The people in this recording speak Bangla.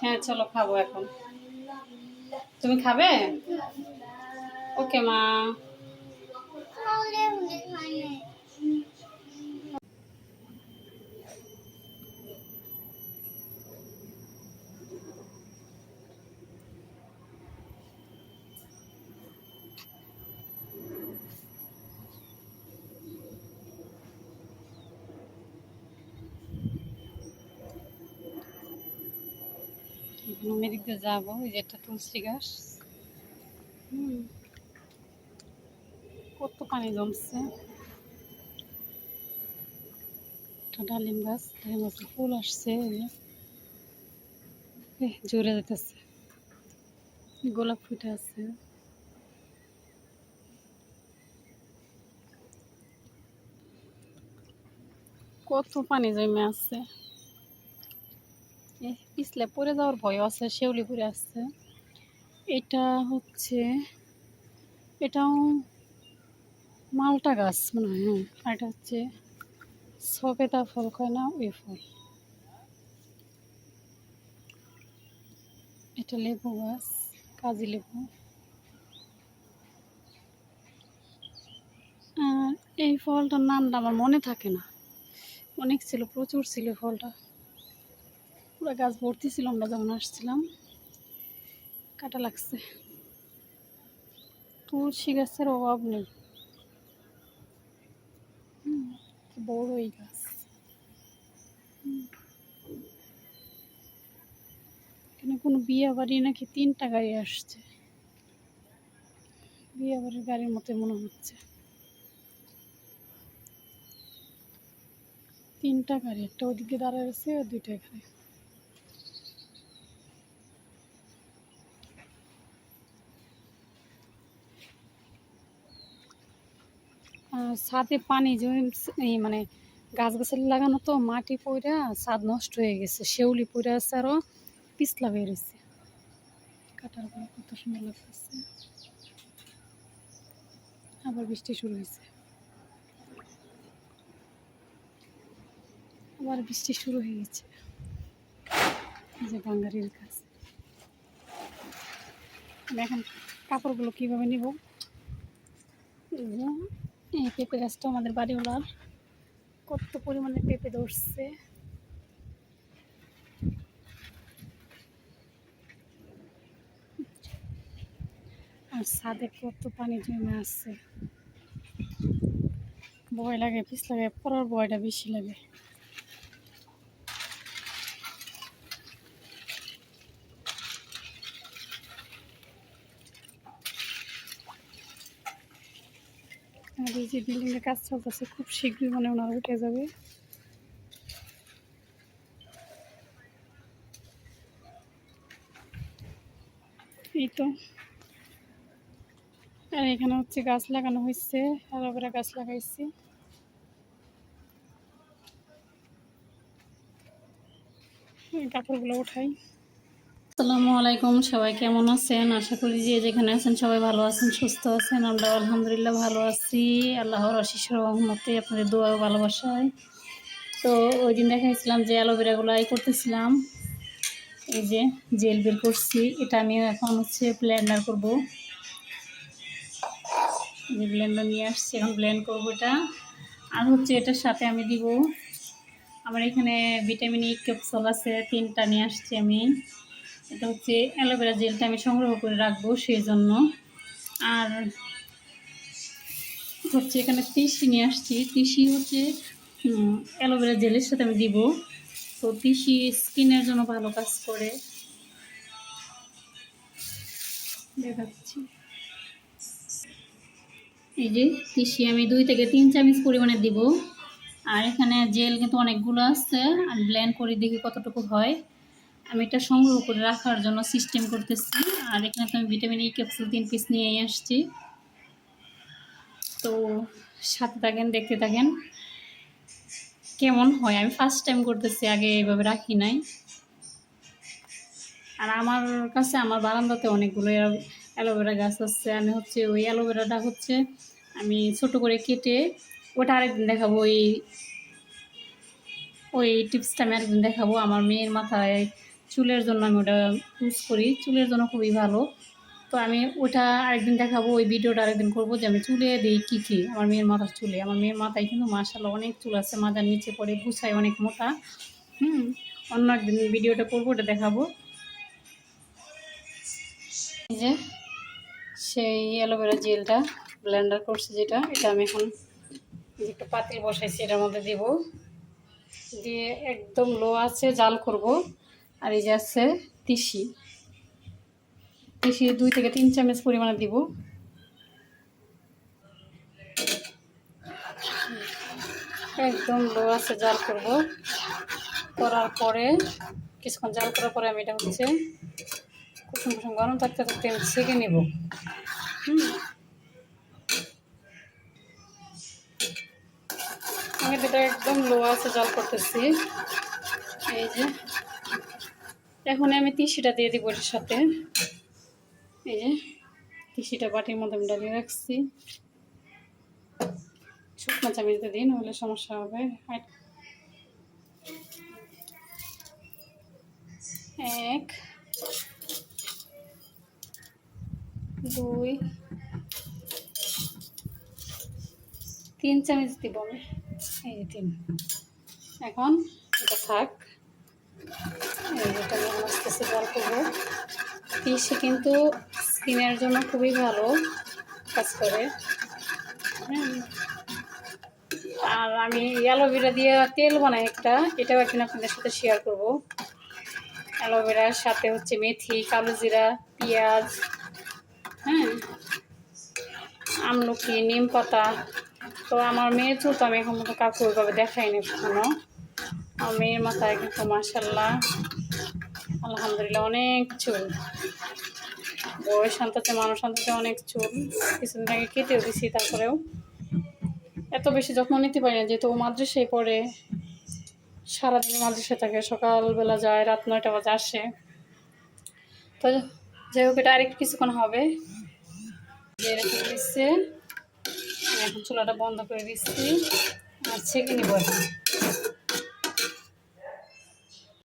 হ্যাঁ চলো খাব এখন। তুমি খাবে? ওকে মা। এখন দিয়ে যাব ওই যে একটা তুলসী গাছ হুম কত পানি জমছে একটা ডালিম গাছ ডালিম গাছের ফুল আসছে। জোরে যেতেছে গোলাপ ফুটে আছে কত পানি জমে আছে পিছলে পড়ে যাওয়ার ভয় আছে, শেউলি পড়ে আসছে এটা হচ্ছে, এটাও মালটা গাছ মনে হয় হ্যাঁ। আর এটা হচ্ছে সবেদা ফল, কয় না? ওই ফল। এটা লেবু গাছ, কাজি লেবু। এই ফলটার নামটা আমার মনে থাকে না। অনেক ছিল, প্রচুর ছিল ফলটা। পুরো গাছ ভর্তি ছিল আমরা যখন আসছিলাম। কাটা লাগছে। তুলসী গাছের অভাব নেই। হুম, কি বড় এই গাছ। এখানে কোনো বিয়ে বাড়ি নাকি তিনটা গাড়ি আসছে। বিয়ে বাড়ির গাড়ির মতো মনে হচ্ছে। তিনটা গাড়ি একটা ওদিকে দাঁড়ায় আছে আর দুইটা এখানে। ছাদে পানি জমি মানে গাছ গাছালি লাগানো তো, মাটি পইরা ছাদ নষ্ট হয়ে গেছে, শেউলি পইরা আছে আরও পিছলা বেরিয়েছে কাটার পরে কত সুন্দর লাগতেছে। আবার বৃষ্টি শুরু হয়েছে আবার বৃষ্টি শুরু হয়ে গেছে। যে বাঙ্গারির গাছ। এখন কাপড়গুলো কীভাবে নিব? এই পেঁপে গাছটা আমাদের বাড়িওয়ালার। কত পরিমাণে পেঁপে ধরছে। আর ছাদে কত পানি জমে আছে। ভয় লাগে, পিস লাগে, পড়ার ভয়টা বেশি লাগে। আর এই যে বিল্ডিং এর কাজ চলতেছে, খুব শীঘ্রই মানে ওনারা উঠে যাবে। এই তো। আর এখানে হচ্ছে গাছ লাগানো হয়েছে অ্যালোভেরা গাছ লাগাইছি। কাপড়গুলো উঠাই। আসসালামু আলাইকুম, সবাই কেমন আছেন? আশা করি যে যেখানে আছেন সবাই ভালো আছেন, সুস্থ আছেন। আমরা আলহামদুলিল্লাহ ভালো আছি। আল্লাহর অশিস রহমতে আপনাদের দোয়া ভালোবাসায়। তো ওই দিন দেখাইছিলাম যে অ্যালোভেরাগুলো আই করতেছিলাম। এই যে জেল বের করছি। এটা আমি এখন হচ্ছে ব্লেন্ডার করব। যে ব্লেন্ডার নিয়ে আসছি, এখন ব্লেন্ড করব এটা। আর হচ্ছে এটার সাথে আমি দিব। আমার এখানে ভিটামিন ই ক্যাপসুল আছে, তিনটা নিয়ে আসছি আমি। এটা হচ্ছে অ্যালোভেরা জেলটা আমি সংগ্রহ করে রাখব সেই জন্য আর হচ্ছে এখানে তিসি নিয়ে আসছি। তিসি হচ্ছে অ্যালোভেরা জেলের সাথে আমি দিব। তো তিসি স্কিনের জন্য ভালো কাজ করে। দেখাচ্ছি। এই যে তিসি আমি দুই থেকে তিন চামচ পরিমাণে দিব। আর এখানে জেল কিন্তু অনেকগুলো আছে। আর ব্লেন্ড করে দেখি কতটুকু হয়। আমি এটা সংগ্রহ করে রাখার জন্য সিস্টেম করতেছি। আর এখানে তো আমি ভিটামিন ই ক্যাপসুল তিন পিস নিয়ে আসছি। তো সাথে থাকেন, দেখতে থাকেন। কেমন হয়? আমি ফার্স্ট টাইম করতেছি, আগে এইভাবে রাখি নাই। আর আমার কাছে, আমার বারান্দাতে অনেকগুলো অ্যালোভেরা গাছ আছে। আমি হচ্ছে ওই অ্যালোভেরাটা হচ্ছে আমি ছোট করে কেটে ওটা আরেকদিন দেখাবো। ওই ওই টিপসটা আমি একদিন দেখাবো। আমার মেয়ের মাথায় চুলের জন্য আমি ওটা ইউজ করি। চুলের জন্য খুবই ভালো। তো আমি ওটা আরেকদিন দেখাবো, ওই ভিডিওটা আরেকদিন করব যে আমি চুলে দিই কী কী। আমার মেয়ের মাথার চুলে। আমার মেয়ের মাথায় কিন্তু মাসাল্লাহ অনেক চুল আছে, মাথার নিচে পড়ে গুছায় অনেক মোটা। হুম, অন্য একদিন ভিডিওটা করব, ওটা দেখাবো। যে সেই অ্যালোভেরা জেলটা ব্লেন্ডার করছে যেটা, এটা আমি এখন একটা পাতিল বসাইছি, এটার মধ্যে দিব। দিয়ে একদম লো আছে, জাল করব। আর এই যে আছে তিসি। তিসি দুই থেকে তিন চামচ পরিমাণে দিব। একদম লো আছে, জাল করব। করার পরে, কিছুক্ষণ জাল করার পরে আমি এটা হচ্ছে কুসুম কুসুম গরম থাকতে থাকতে আমি ছেঁকে নেব। আমি এটা একদম লো আছে, জাল করতেছি। এই যে। এখন আমি তিসিটা দিয়ে দিব এর সাথে। এই যে, তিসিটা বাটির মধ্যে আমি ডালিয়ে রাখছি। শুকনো চামিচতে দিই নাহলে সমস্যা হবে। এক, দুই, তিন চামচ দিব আমি। এই তিন। এখন এটা থাক। এই আস্তে আস্তে জল করব পিসি কিন্তু স্কিনের জন্য খুবই ভালো কাজ করে। হ্যাঁ। আর আমি অ্যালোভেরা দিয়ে তেল বানাই একটা, এটাও একদিন আপনাদের সাথে শেয়ার করব। অ্যালোভেরার সাথে হচ্ছে মেথি কালো জিরা পেঁয়াজ হ্যাঁ। আমলকি, নিম পাতা। তো আমার মেয়ে তো আমি এখন মতো কাউকে ওইভাবে দেখাইনি কখনো। আমার মেয়ের মাথায় কিন্তু মাসাল্লাহ আলহামদুলিল্লাহ, অনেক চুল। বয়স শান্তাতে মানুষ শান্তাতে অনেক চুল। কিছুদিন আগে কেটেও দিছি, তারপরেও এত বেশি যত্ন নিতে পারি না, যেহেতু ও মাদ্রাসায় পড়ে, সারাদিন মাদ্রাসায় থাকে, সকালবেলা যায়, রাত নয়টা বাজে আসে। তো যাই হোক, এটা আরেকটু কিছুক্ষণ হবে। দিচ্ছে এখন চুলাটা বন্ধ করে দিচ্ছি। আর ছেঁকে নিব এখন।